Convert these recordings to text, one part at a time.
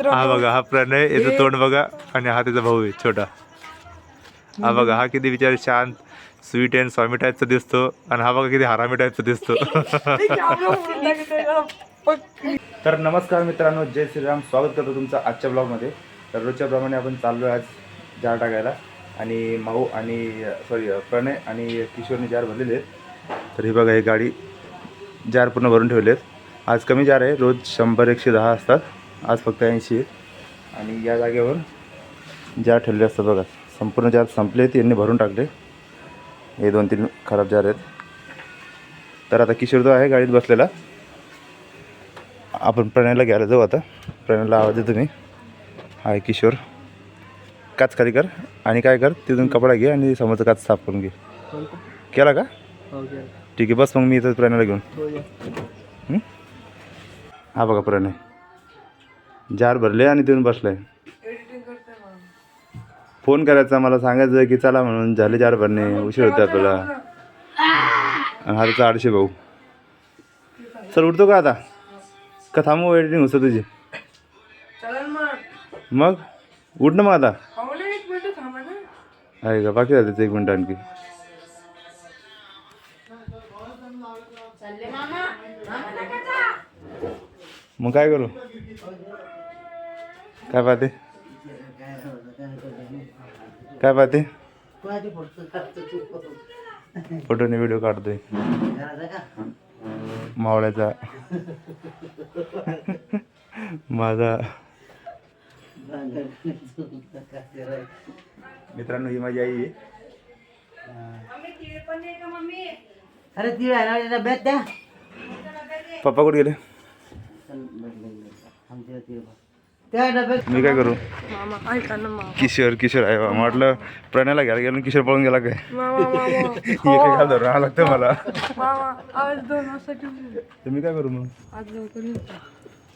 हा बघा हा प्रणय याचं तोंड बघा आणि हा त्याचा भाऊ आहे छोटा. हा बघा हा किती विचार शांत स्वीट अँड स्वामी टाईपचा दिसतो आणि हा बघा किती हरामी टाईपचा दिसतो. तर नमस्कार मित्रांनो जय श्रीराम. स्वागत करतो तुमचं आजच्या ब्लॉगमध्ये तर रोजच्या प्रमाणे आपण चाललो आहे आज जार टाकायला आणि माऊ आणि सॉरी प्रणय आणि किशोरने जार भरलेले आहेत. तर ही बघा ही गाडी जार पूर्ण भरून ठेवले आहेत आज कमी जार आहे रोज शंभर एकशे दहा असतात. आज फक्त ऐंशी आहेत. आणि या जागेवर जार ठेवले असतात बघा संपूर्ण जार संपले यांनी भरून टाकले. हे दोन तीन खराब जार आहेत. तर आता किशोर जो आहे गाडीत बसलेला आपण प्रणयला घ्यायला जाऊ आता. प्रणयला आवाज देतो मी. हाय किशोर. काच खाली कर. आणि काय कर तिथून कपडा घे आणि समोरचं काच साफ करून घे. केला का? ठीक आहे बस मग मी इथं प्रणयला घेऊन. हं? हा बघा प्रणय. जार भरले आणि तिथून बसलाय फोन करायचा मला सांगायचं की चला म्हणून झाले जार भरणे उशीर होते आपल्याला. आणि हा आठशे भाऊ. चल उठतो का आता? का थांबू एडिटिंग होतं तुझी? मग. उठ ना मग आता. आहे का? बाकी झालं एक मिनटं आणखी. मग काय करू? काय पाहते? काय पाहते? फोटोने व्हिडिओ काढतोय. मावळ्याचा. माझा. मित्रांनो ही माझी आई आहे. अरे ती पप्पा कुठे गेले? त्या डब्यात मी काय करू? मामा ऐका ना मामा किशोर किशोर आहे बा. म्हटलं प्रणयला घ्यायला गेलो आणि किशोर पळून गेला काय? मामा मामा काय घाल धरून राहावं लागतं मला. मामा आज दोन वाजता घेऊन ये. तर मी काय करू मग? आज लवकर येतो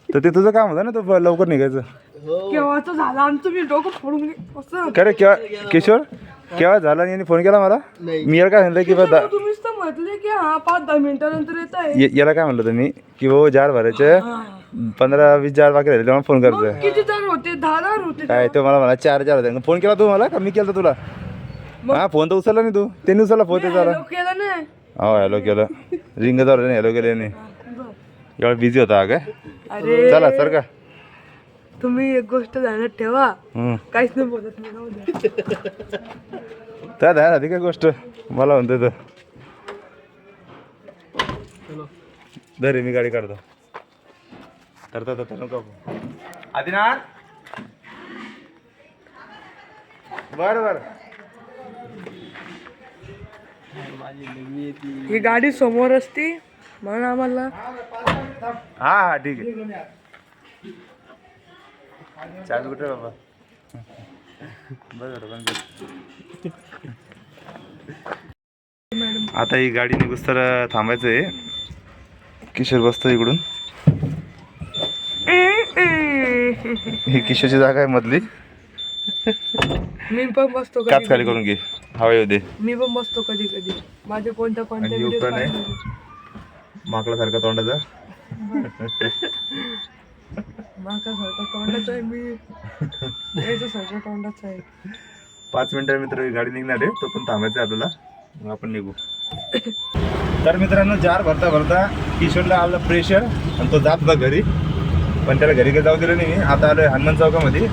तर ते तुझं काम होतं ना तो लवकर निघायचं. केव्हाच झालं? आमचं मी डोकं फोडून घे. असं. काय रे केव्हा किशोर केव्हा झाला आणि यांनी फोन केला मला? मी याला काय म्हणलं की बा दा- तुम्हीच तर म्हटले की हा पाच दहा मिनिटानंतर येत आहे या- याला काय म्हणलं तुम्ही? की भाऊ जार भरायचे. पंधरा वीस जार बाकी राहिले तेव्हा फोन करायचं किती जण होते? दहा जण होते काय तो मला म्हणा चार जार होते. फोन केला तू मला का? मी केला तुला. हा फोन तर उचलला नाही तू. त्यांनी उचलला फोन त्याचा केलं नाही हो हॅलो केलं. रिंग जवळ हॅलो केलं नाही. एवढा बिझी होता हा काय? अरे. चला सर का? तुम्ही एक गोष्ट ध्यानात ठेवा. काहीच नाही बोलत मी. त्या द्या आधी काय गोष्ट? मला म्हणतो तर दरे मी गाडी काढतो. तर तर तर नको आदिनाथ बर बर ही गाडी समोर असती म्हणून आम्हाला हा हा ठीक आहे चालू कुठे बाबा बरं बरं बंद कर. आता ही गाडी निघूस तर थांबायचं आहे किशोर बसतो इकडून ही किशोरची जागा आहे मधली. मी पण बसतो काच कधी. खाली करून घे. हवा येऊ दे. मी पण बसतो कधी कधी. माझे कोणत्या कोणत्या आणि नाही? माकडासारखा तोंडाचा. माझा सारखा तोंडाचा आहे मी. याचा सारखा तोंडाचा आहे. पाच मिनिटं मित्र ही गाडी निघणार आहे. तो पण थांबायचं आहे आपल्याला. मग आपण निघू. तर मित्रांनो जार भरता भरता किशोरला आलं प्रेशर आणि तो जात होता घरी. पण त्याला घरी काही जाऊ दिलं नाही. मी आता आलोय हनुमान चौकामध्ये.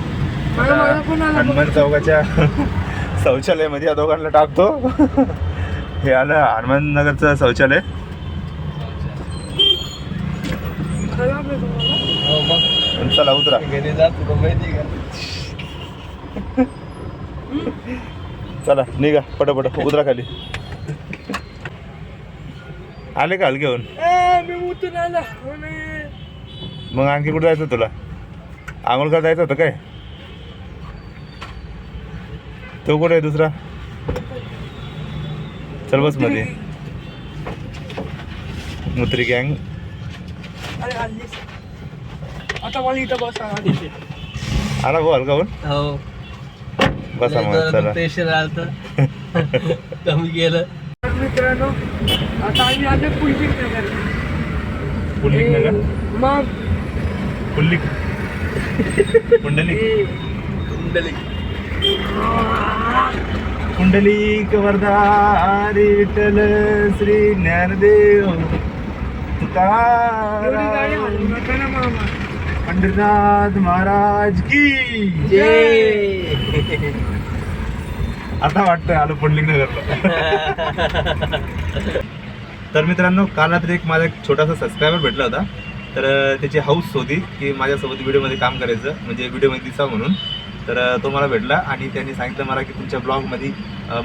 हनुमान चौकाच्या शौचालयामध्ये या दोघांना टाकतो. हे आलं हनुमान नगरचं शौचालय. चला उतरा चला निघा पटापट उतरा खाली. आले का घेऊन ए, मी उतरून आला हो नाही. मग आणखी कुठे जायचं तुला? आंघोळ करायला जायचं होतं काय? तो कुठे आहे दुसरा? चल बसमध्ये मुत्री गँग. आता मला इथं बसा आला भाऊ हलका होऊन हो. बसा मग चला. प्रेशर आलं कमी गेलं मित्रांनो आता आम्ही आले पुलकिंग नगर. पुल्लिक नगर? मग पुल्लिक. कुंडली कुंडलिक वरदा हरी विठ्ठल श्री ज्ञानदेव. तुकाराम. मामा. पंढरीनाथ महाराज की जय. आता वाटतंय आलो पुंडलिक नगरला तर मित्रांनो काल रात्री एक माझा एक छोटासा सबस्क्रायबर भेटला होता. तर त्याची हाऊस होती की माझ्यासोबत व्हिडिओमध्ये काम करायचं म्हणजे व्हिडिओमध्ये दिसावं म्हणून. तर तो मला भेटला आणि त्यांनी सांगितलं मला की तुमच्या ब्लॉगमध्ये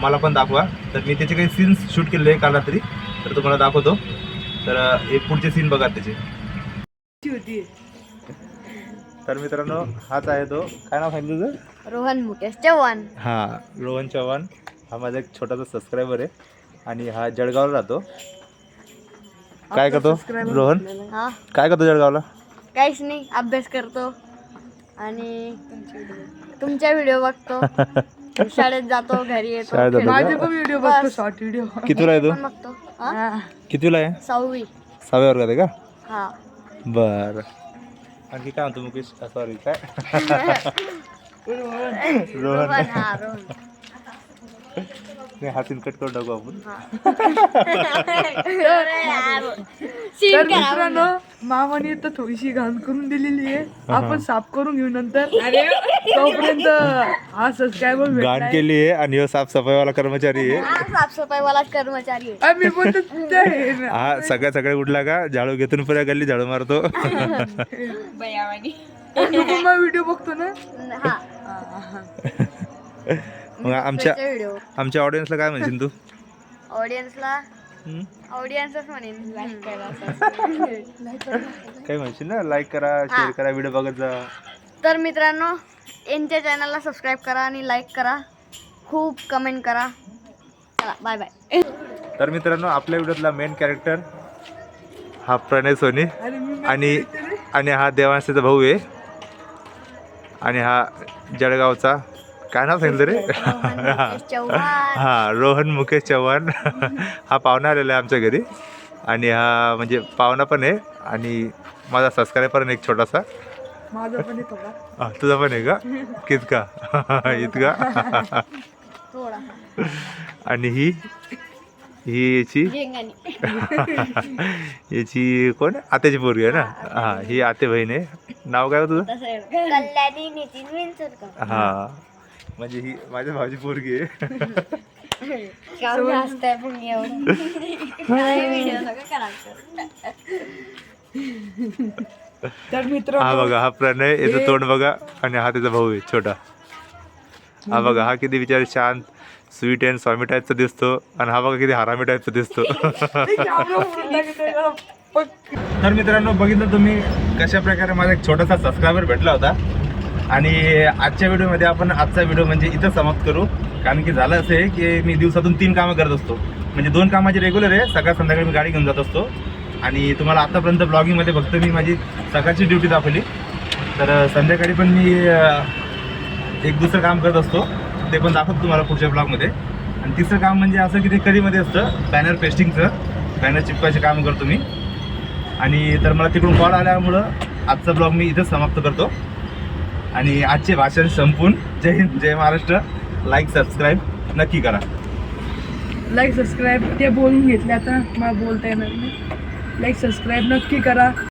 मला पण दाखवा. तर मी त्याचे काही सीन्स शूट केलेले आहे काल रात्री तर तुम्हाला दाखवतो. तर हे पुढचे सीन बघा त्याचे. तर मित्रांनो हाच आहे तो. काय नाव सांगितलं तुझं? रोहन मुकेश चव्हाण. हां रोहन चव्हाण. हा माझा एक छोटासा सबस्क्रायबर आहे. आणि हा जळगावला राहतो. काय करतो? रोहन? हा. काय करतो जळगावला? काहीच नाही अभ्यास करतो. आणि तुमच्या व्हिडिओ बघतो. शाळेत जातो घरी येतो. शाळेत जातो माझे का? पण व्हिडिओ बघतो बस. शॉर्ट व्हिडिओ कितीला आहे पण तो बघतो? हा? कितीला आहे? सहावी. सहाव्या वर्गात आहे का? हा. बर. आणखी काय म्हणतो मुकेश? सॉरी काय? रोहन. रोहन हा रोहन. नाही, हा सीन कट करून टाकू आपण. तर मित्रांनो मामाने तर थोडीशी घाण करून दिलेली आहे. आपण साफ करून घेऊ नंतर. तोपर्यंत हा सबस्क्रायबर गाण भेटलाय केली आहे आणि ह्यो साफसफाईवाला कर्मचारी आहे. हा साफसफाई वाला कर्मचारी आहे. ना. हा सगळ्या सगळ्या उठला का? झाडू घेतून पुऱ्या गल्ली झाडू मारतो. व्हिडिओ बघतो ना? हा. मग आमच्या व्हिडिओ आमच्या ऑडियन्सला काय म्हणशील तू? ऑडियन्सला हम्म? ऑडियन्सच म्हणेन. लाईक करा काय म्हणशील ना? लाईक करा शेअर करा व्हिडिओ बघत जा. तर मित्रांनो यांच्या चॅनलला सबस्क्राईब करा आणि लाईक करा. खूप कमेंट करा. चला बाय बाय तर मित्रांनो आपल्या व्हिडिओतला मेन कॅरेक्टर हा प्रणय सोनी आणि आणि हा देवांशीचा भाऊ आहे. आणि हा जळगावचा काय नाव सांगितलं रे हा रोहन मुकेश चव्हाण. हा पाहुणा आलेला आहे आमच्या घरी. आणि हा म्हणजे पाहुणा पण आहे. आणि माझा सबस्क्रायबर पण एक छोटासा. हा, तुझा पण आहे का? कितका? इतका? थोडा. आणि ही? ही याची? याची कोण? आत्याची पोरगी आहे ना? हा ही आते बहीण आहे. नाव काय होतं तुझं? कल्याणी नितीन विंचरकर. हा. म्हणजे ही माझ्या भावाची पोरगी आहे. गाव जास्त आहे पण एवढं व्हिडिओ नका करायचं. तर मित्र हा बघा हा प्रणय याचं तोंड बघा आणि हा त्याचा भाऊ आहे छोटा. हा बघा हा किती विचार शांत स्वीट अँड स्वामी टाईपचा दिसतो आणि हा बघा किती हरामी टाईपचा दिसतो. तर मित्रांनो बघितलं तुम्ही कशा प्रकारे माझा एक छोटासा सबस्क्रायबर भेटला होता? आणि आजच्या व्हिडिओमध्ये आपण आजचा व्हिडिओ म्हणजे इथं समाप्त करू. कारण की झालं असं आहे की मी दिवसातून तीन कामं करत असतो. म्हणजे दोन कामाचे रेग्युलर आहे. सकाळ संध्याकाळी मी गाडी घेऊन जात असतो. आणि तुम्हाला आतापर्यंत ब्लॉगिंगमध्ये फक्त मी माझी सकाळची ड्युटी दाखवली. तर संध्याकाळी पण मी एक दुसरं काम करत असतो. ते पण दाखवतो तुम्हाला पुढच्या ब्लॉगमध्ये आणि तिसरं काम म्हणजे असं की ते कधीमध्ये असतं? बॅनर पेस्टिंगचं बॅनर चिपकायचे काम करतो मी. आणि तर मला तिकडून कॉल आल्यामुळं आजचा ब्लॉग मी इथंच समाप्त करतो. आणि आजचे भाषण संपून जय हिंद जय महाराष्ट्र. लाईक सबस्क्राईब नक्की करा. लाईक सबस्क्राईब ते बोलून घेतले आता. मला बोलता येणार नाही. लाईक सबस्क्राईब नक्की करा.